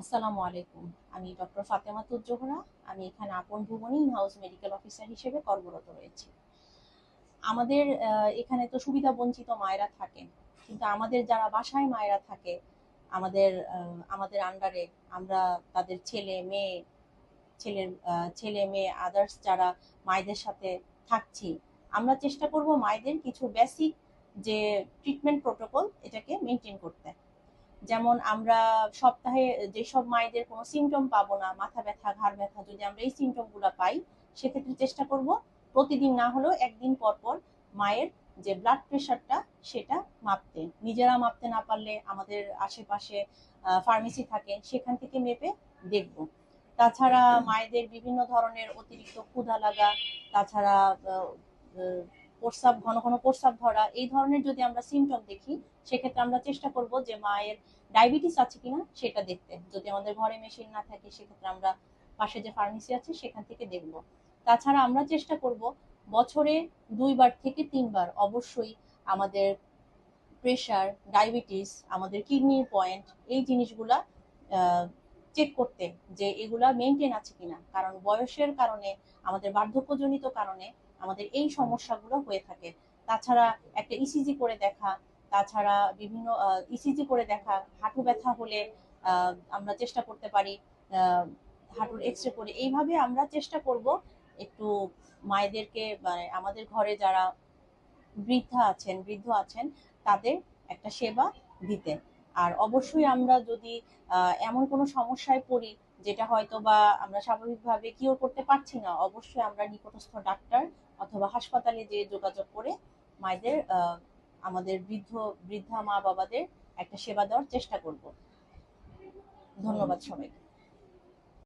আসসালামু আলাইকুম। আমি ডক্টর ফাতেমা তুজ্জোহরা আমি এখানে আপন ভুবনী ইন হাউস মেডিকেল অফিসার হিসেবে কর্মরত রয়েছি। আমাদের এখানে তো সুবিধা বঞ্চিত মায়েরা থাকেন। কিন্তু আমাদের যারা বাসায় মায়েরা থাকে, আমাদের আমাদের আন্ডারে আমরা তাদের ছেলে, মেয়ে, ছেলের ছেলে, মেয়ে আদার্স যারা মায়েদের সাথে থাকছি, আমরা চেষ্টা করব মায়েদের কিছু বেসিক যে ট্রিটমেন্ট প্রোটোকল এটাকে মেনটেন করতে। যেমন আমরা সপ্তাহে যেসব মায়েদের কোনো সিমটম পাবো না মাথা ব্যথা ঘাড় ব্যথা যদি আমরা এই সিমটমগুলা পাই সেক্ষেত্রে চেষ্টা করব প্রতিদিন না হলেও একদিন পর পর মায়ের যে ব্লাড প্রেশারটা সেটা মাপতে। নিজেরা মাপতে না পারলে আমাদের আশেপাশে ফার্মেসি থাকে সেখান থেকে মেপে দেখব। তাছাড়া মায়েদের বিভিন্ন ধরনের অতিরিক্ত ক্ষুধা লাগা তাছাড়া প্রস্রাব, ঘন ঘন প্রস্রাব ধরা, এই ধরনের যদি আমরা সিমটম দেখি, সেক্ষেত্রে আমরা চেষ্টা করব যে মায়ের ডায়াবেটিস আছে কিনা সেটা দেখতে। যদি আমাদের ঘরে মেশিন না থাকে, সেক্ষেত্রে আমরা পাশে যে ফার্মেসি আছে, সেখান থেকে দেখব। তাছাড়া আমরা চেষ্টা করব বছরে দুইবার থেকে তিনবার অবশ্যই আমাদের প্রেশার ডায়াবেটিস আমাদের কিডনির পয়েন্ট এই জিনিসগুলা চেক করতে যে এগুলা মেনটেন আছে কিনা। কারণ বয়সের কারণে, আমাদের বার্ধক্যজনিত কারণে আমাদের এই সমস্যাগুলো হয়ে থাকে। তাছাড়া একটা ইসিজি করে দেখা, তাছাড়া বিভিন্ন ইসিজি করে দেখা, হাঁটু ব্যথা হলে আমরা চেষ্টা করতে পারি হাঁটুর এক্স রে করে। এইভাবে আমরা চেষ্টা করব একটু মায়েদেরকে মানে আমাদের ঘরে যারা বৃদ্ধা আছেন, বৃদ্ধ আছেন, তাদের একটা সেবা দিতে। আর অবশ্যই আমরা যদি এমন কোনো সমস্যায় পড়ি, যেটা হয়তো বা আমরা স্বাভাবিকভাবে কিওর করতে পারছি না, অবশ্যই আমরা নিকটস্থ ডাক্তার অথবা হাসপাতালে যে যোগাযোগ করে মায়েদের আমাদের বৃদ্ধ, বৃদ্ধা মা বাবাদের একটা সেবা দেওয়ার চেষ্টা করব। ধন্যবাদ সবাইকে।